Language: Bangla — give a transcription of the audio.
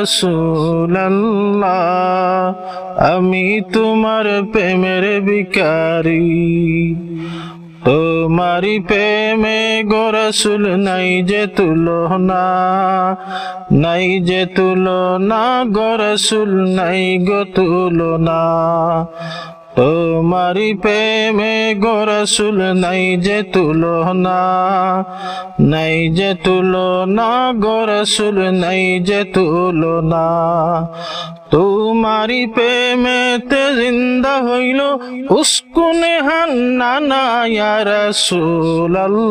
রাসূলুল্লাহ, আমি তোমার প্রেমের বিকারি তোমারি প্রেমে গোরসুল নাই যে তুলনা, নাই যে তুলনা গোরসুল নাই গো তুলনা। তোমারি প্রেমে গোরসুল নাই যে তুলনা, নাই যে তুলনা গোরসুল নাই যে তুলনা। তোমারি প্রেমেতে জিন্দা হইল উস্কুনে হান্নানা ইয়া রাসূলুল্লাহ